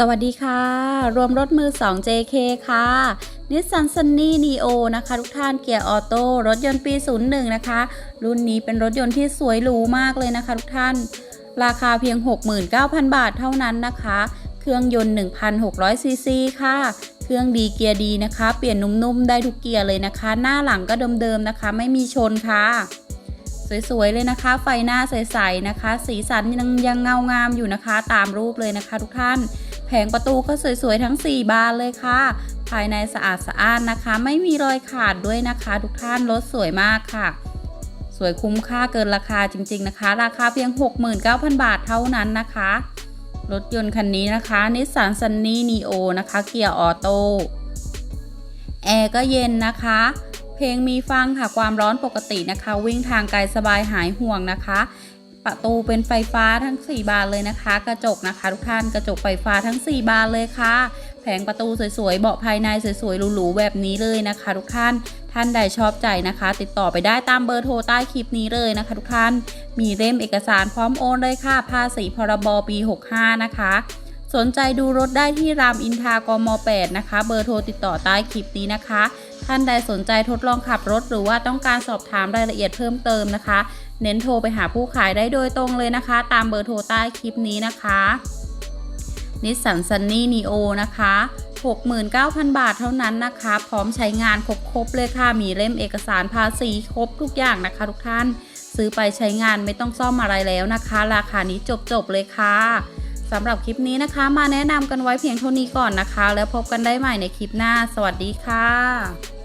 สวัสดีค่ะ รวมรถมือ 2 JK ค่ะนิสสันซันนี่นีโอนะคะ ทุกท่านเกียร์ออโต้รถยนต์ปี 01 นะคะ รุ่นนี้เป็นรถยนต์ที่สวยหรูมากเลยนะคะ ทุกท่าน ราคาเพียง 69,000 บาทเท่านั้นนะคะ เครื่องยนต์ 1,600 ซีซีค่ะ เครื่องดีเกียร์ดีนะคะ เปลี่ยนนุ่มๆ ได้ทุกเกียร์เลยนะคะ หน้าหลังก็เดิมๆนะคะ ไม่มีชนค่ะ สวยๆเลยนะคะ ไฟหน้าใสๆนะคะ สีสันยังยังเงางามอยู่นะคะ ตามรูปเลยนะคะ ทุกท่าน แผงประตูก็สวยๆทั้ง 4 บานเลยค่ะ ภายในสะอาดสะอ้านนะคะ ไม่มีรอยขาดด้วยนะคะ ทุกท่านรถสวยมากค่ะสวยคุ้มค่าเกินราคาจริง ๆนะคะ ราคาเพียง 69,000 บาทเท่านั้นนะคะ รถยนต์คันนี้นะคะนิสสันซันนี่นีโอนะคะเกียร์ออโต้แอร์ก็เย็นนะคะ เพลงมีฟังค่ะความร้อนปกตินะคะ วิ่งทางไกลสบายหายห่วงนะคะ ประตูเป็นไฟฟ้าทั้ง 4 บานเลยนะคะ กระจกนะคะ ทุกท่านกระจกไฟฟ้าทั้ง 4 บานเลยค่ะ แผงประตูสวยๆเบาะภายในสวยๆหรูๆแบบนี้เลยนะคะ ทุกท่านท่านใดชอบใจนะคะ ติดต่อไปได้ตามเบอร์โทรใต้คลิปนี้เลยนะคะ ทุกท่านมีเล่มเอกสารพร้อมโอนเลยค่ะภาษีพรบปี 65 นะคะ สนใจดูรถได้ที่รามอินทากม 8 นะคะ เบอร์โทรติดต่อใต้คลิปนี้นะคะ ท่านใดสนใจทดลองขับรถหรือว่าต้องการสอบถามรายละเอียดเพิ่มเติมนะคะ เน้นโทรไปหาผู้ขายได้โดยตรงเลยนะคะ ตามเบอร์โทรใต้คลิปนี้นะคะนิสสันซันนี่นีโอนะคะ 69,000 บาทเท่านั้นนะคะ พร้อมใช้งานครบๆเลยค่ะมีเล่มเอกสารภาษีครบทุกอย่างนะคะ ทุกท่าน ซื้อไปใช้งานไม่ต้องซ่อมอะไรแล้วนะคะ ราคานี้จบๆเลยค่ะ สำหรับคลิปนี้นะคะ มาแนะนำกันไว้เพียงเท่านี้ก่อนนะคะ แล้วพบกันได้ใหม่ในคลิปหน้า สวัสดีค่ะ